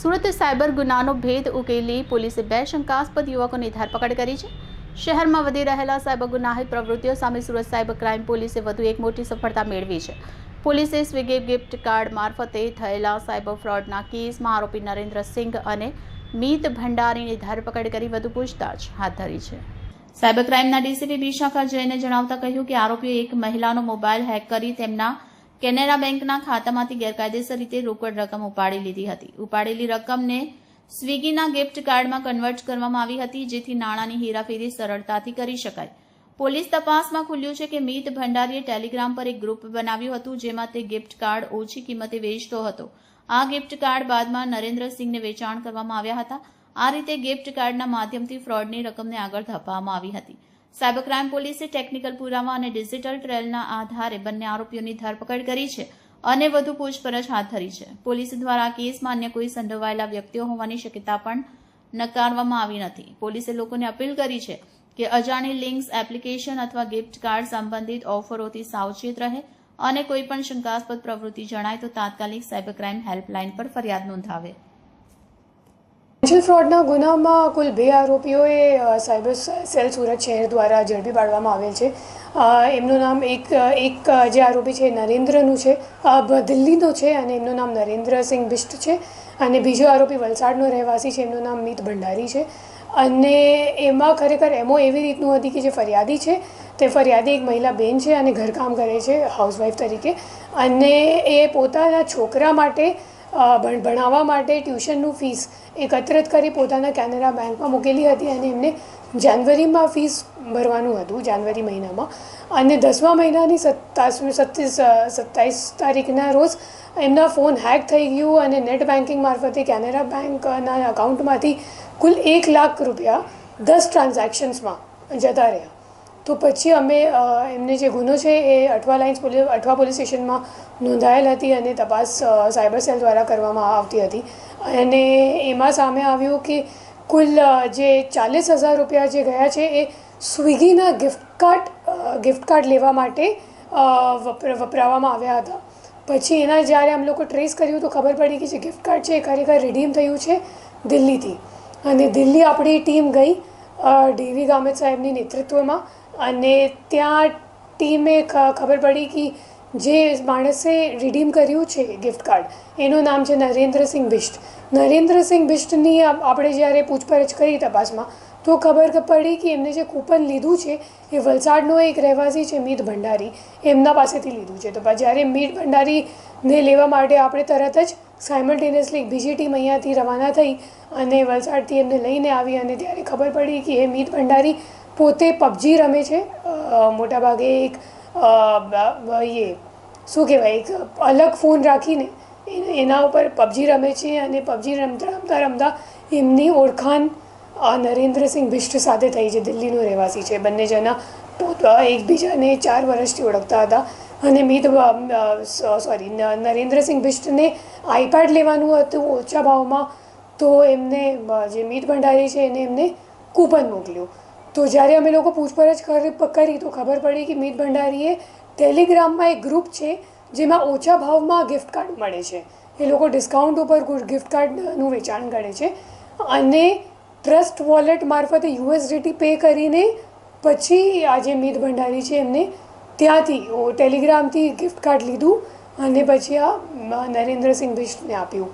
Surat cyber ગુનાનો ભેદ ઉકેલી પોલીસે બે શંકાસ્પદ યુવકોની ધરપકડ કરી છે. શહેરમાં વધી રહેલા સાયબર ગુનાહિત પ્રવૃત્તિઓ સામે સુરત સાયબર ક્રાઇમ પોલીસે વધુ એક મોટી સફળતા મેળવી છે. પોલીસે સ્વિગી ગિફ્ટ કાર્ડ મારફતે થયેલા સાયબર ફ્રોડના કેસમાં આરોપી નરેન્દ્ર સિંઘ અને મીત ભંડારીની ધરપકડ કરી વધુ પૂછતાછ હાથ ધરી છે. સાયબર ક્રાઇમના ડીસીપી વિશાખા જૈને જણાવતા કહ્યું કે આરોપીએ એક મહિલાનો મોબાઈલ હેક કરી તેમના કેનેરા બેંકના ખાતામાંથી ગેરકાયદેસર રીતે રોકડ રકમ ઉપાડી લીધી હતી. ઉપાડેલી રકમને સ્વિગીના ગિફ્ટ કાર્ડમાં કન્વર્ટ કરવામાં આવી હતી, જેથી નાણાંની હેરાફેરી સરળતાથી કરી શકાય. પોલીસ તપાસમાં ખુલ્યું છે કે મીત ભંડારીએ ટેલિગ્રામ પર એક ગ્રુપ બનાવ્યું હતું, જેમાં તે ગિફ્ટ કાર્ડ ઓછી કિંમતે વેચતો હતો. આ ગિફ્ટ કાર્ડ બાદમાં નરેન્દ્રસિંહને વેચાણ કરવામાં આવ્યા હતા. આ રીતે ગિફ્ટ કાર્ડના માધ્યમથી ફ્રોડની રકમને આગળ ધપાવવામાં આવી હતી. સાયબર ક્રાઇમ પોલીસે ટેકનિકલ પુરાવા અને ડિજિટલ ટ્રેલના આધારે બંને આરોપીઓની ધરપકડ કરી છે અને વધુ પૂછપરછ હાથ ધરી છે. પોલીસ દ્વારા આ કેસમાં અન્ય કોઈ સંડોવાયેલા વ્યક્તિઓ હોવાની શક્યતા પણ નકારવામાં આવી નથી. પોલીસે લોકોને અપીલ કરી છે કે અજાણી લિંક્સ, એપ્લિકેશન અથવા ગિફ્ટ કાર્ડ સંબંધિત ઓફરોથી સાવચેત રહે અને કોઈપણ શંકાસ્પદ પ્રવૃત્તિ જણાય તો તાત્કાલિક સાયબર ક્રાઇમ હેલ્પલાઇન પર ફરિયાદ નોંધાવે. ફાઇનાન્શિયલ ફ્રોડના ગુનામાં કુલ બે આરોપીઓએ સાયબર સેલ સુરત શહેર દ્વારા ઝડપી પાડવામાં આવેલ છે. એમનું નામ એક એક જે આરોપી છે નરેન્દ્રનું છે. દિલ્હીનો છે અને એમનું નામ નરેન્દ્રસિંહ બિષ્ટ છે. અને બીજો આરોપી વલસાડનો રહેવાસી છે, એમનું નામ મિત ભંડારી છે. અને એમાં ખરેખર એમો એવી રીતનું હતી કે જે ફરિયાદી છે. તે ફરિયાદી એક મહિલા બેન છે અને ઘરકામ કરે છે, હાઉસવાઈફ તરીકે. અને એ પોતાના છોકરા માટે ભણાવવા માટે ટ્યુશનનું ફીસ એકત્રિત કરી પોતાના કેનેરા બેંકમાં મૂકેલી હતી અને એમને જાન્યુઆરીમાં ફીસ ભરવાનું હતું, જાન્યુઆરી મહિનામાં. અને દસમા મહિનાની સત્તાસ, સત્તીસ સત્તાવીસ તારીખના રોજ એમના ફોન હેક થઈ ગયું અને નેટ બેન્કિંગ મારફતે કેનેરા બેંકના અકાઉન્ટમાંથી કુલ એક લાખ રૂપિયા દસ ટ્રાન્ઝેક્શન્સમાં જતા રહ્યા. તો પછી અમે એમને જે ગુનો છે એ Athwa lines police, Athwa police સ્ટેશનમાં નોંધાયેલ હતી અને તપાસ સાયબર સેલ દ્વારા કરવામાં આવતી હતી. અને એમાં સામે આવ્યું કે કુલ જે ચાલીસ હજાર રૂપિયા જે ગયા છે એ સ્વિગીના ગિફ્ટ કાર્ડ ગિફ્ટ કાર્ડ લેવા માટે વપરાવામાં આવ્યા હતા. પછી એના જ્યારે આમ લોકો ટ્રેસ કર્યું તો ખબર પડી કે જે ગિફ્ટ કાર્ડ છે એ ખરેખર રિડીમ થયું છે દિલ્હીથી. અને દિલ્હી આપણી ટીમ ગઈ ડીવી ગામિત સાહેબની નેતૃત્વમાં. અને ત્યાં ટીમે ખબર પડી કે જે માણસે રિડીમ કર્યું છે ગિફ્ટ કાર્ડ, એનું નામ છે નરેન્દ્રસિંહ બિષ્ટ. નરેન્દ્રસિંહ બિષ્ટની આપણે જ્યારે પૂછપરછ કરી તપાસમાં, તો ખબર પડી કે એમને જે કૂપન લીધું છે, એ વલસાડનો એક રહેવાસી છે મીત ભંડારી, એમના પાસેથી લીધું છે. તો જ્યારે મીત ભંડારીને લેવા માટે આપણે તરત જ સાયમલ્ટેનિયસલી બીજી ટીમ અહીંયાથી રવાના થઈ અને વલસાડથી એમને લઈને આવી અને ત્યારે ખબર પડી કે એ મીત ભંડારી પોતે પબજી રમે છે. મોટાભાગે એક એ, શું કહેવાય, એક અલગ ફોન રાખીને એના ઉપર પબજી રમે છે અને પબજી રમતા રમતા રમતા એમની ઓળખાણ નરેન્દ્રસિંહ બિષ્ટ સાથે થઈ છે. દિલ્હીનો રહેવાસી છે. બંને જણા પોત એકબીજાને ચાર વર્ષથી ઓળખતા હતા અને મીત સોરી નરેન્દ્રસિંહ બિષ્ટને આઈપેડ લેવાનું હતું ઓછા ભાવમાં તો એમને, જે મીત ભંડારી છે એને એમને કૂપન મોકલ્યું. તો જ્યારે અમે લોકો પૂછપરછ કરી તો ખબર પડી કે મીત ભંડારીએ ટેલિગ્રામમાં એક ગ્રુપ છે, જેમાં ઓછા ભાવમાં ગિફ્ટ કાર્ડ મળે છે. એ લોકો ડિસ્કાઉન્ટ ઉપર ગિફ્ટ કાર્ડનું વેચાણ કરે છે. અને ટ્રસ્ટ વોલેટ મારફતે યુએસડીટી પે કરીને પછી આ જે મીત ભંડારી છે એમને ત્યાંથી ટેલિગ્રામથી ગિફ્ટ કાર્ડ લીધું અને પછી આ નરેન્દ્રસિંહ બિષ્ટને આપ્યું.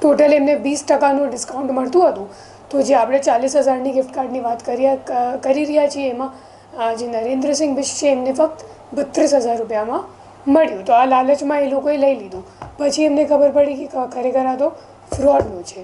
ટોટલ એમને વીસ ટકાનું ડિસ્કાઉન્ટ મળતું હતું. તો જે આપણે ચાલીસ હજારની ગિફ્ટ કાર્ડની વાત કરી કરી રહ્યા છીએ, એમાં જે નરેન્દ્રસિંહ બિશ છે, એમને ફક્ત બત્રીસ હજાર રૂપિયામાં મળ્યું. તો આ લાલચમાં એ લોકોએ લઈ લીધું. પછી એમને ખબર પડી કે ખરેખર આ તો ફ્રોડનું છે.